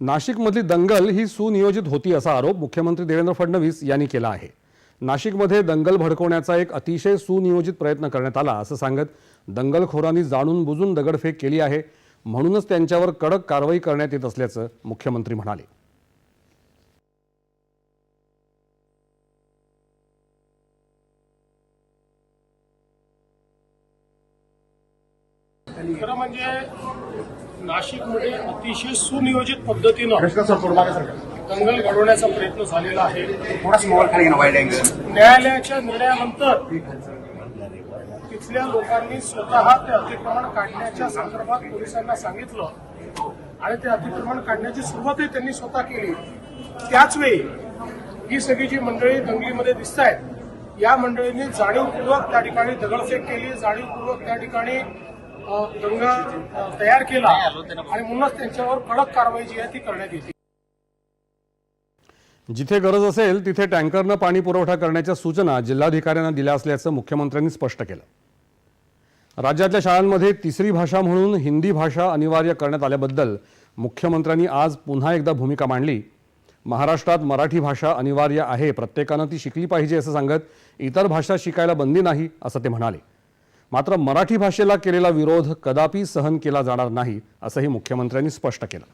नाशिकमधली दंगल ही सुनियोजित होती असा आरोप मुख्यमंत्री देवेंद्र फडणवीस यांनी केला आहे. नाशिकमध्ये दंगल भडकवण्याचा एक अतिशय सुनियोजित प्रयत्न करण्यात आला असं सांगत दंगलखोरांनी जाणून बुजून दगडफेक केली आहे. म्हणूनच त्यांच्यावर कडक कारवाई करण्यात येत असल्याचं मुख्यमंत्री म्हणाले. खरं म्हणजे नाशिकमध्ये अतिशय सुनियोजित पद्धतीनं दंगल घडवण्याचा प्रयत्न झालेला आहे. न्यायालयाच्या निर्णयानंतर तिथल्या लोकांनी स्वतः ते अतिक्रमण काढण्याच्या संदर्भात पोलिसांना सांगितलं आणि ते अतिक्रमण काढण्याची सुरुवातही त्यांनी स्वतः केली. त्याच वेळी ही सगळी जी मंडळी दंगलीमध्ये दिसत आहेत या मंडळींनी जाणीवपूर्वक त्या ठिकाणी दगडफेक केली. जाणीवपूर्वक त्या ठिकाणी दंगा तयार केला आणि म्हणूनच त्यांच्यावर कडक कारवाई जी आहे ती करण्यात येते. जिथे गरज असेल तिथे टँकरनं पाणी पुरवठा करण्याच्या सूचना जिल्हाधिकाऱ्यांना दिल्या असल्याचं मुख्यमंत्र्यांनी स्पष्ट केलं. राज्यातल्या शाळांमध्ये तिसरी भाषा म्हणून हिंदी भाषा अनिवार्य करण्यात आल्याबद्दल मुख्यमंत्र्यांनी आज पुन्हा एकदा भूमिका मांडली. महाराष्ट्रात मराठी भाषा अनिवार्य आहे प्रत्येकानं ती शिकली पाहिजे असं सांगत इतर भाषा शिकायला बंदी नाही असं ते म्हणाले. मात्र मराठी भाषेला केलेला विरोध कदापि सहन केला जाणार नाही असंही मुख्यमंत्र्यांनी स्पष्ट केलं.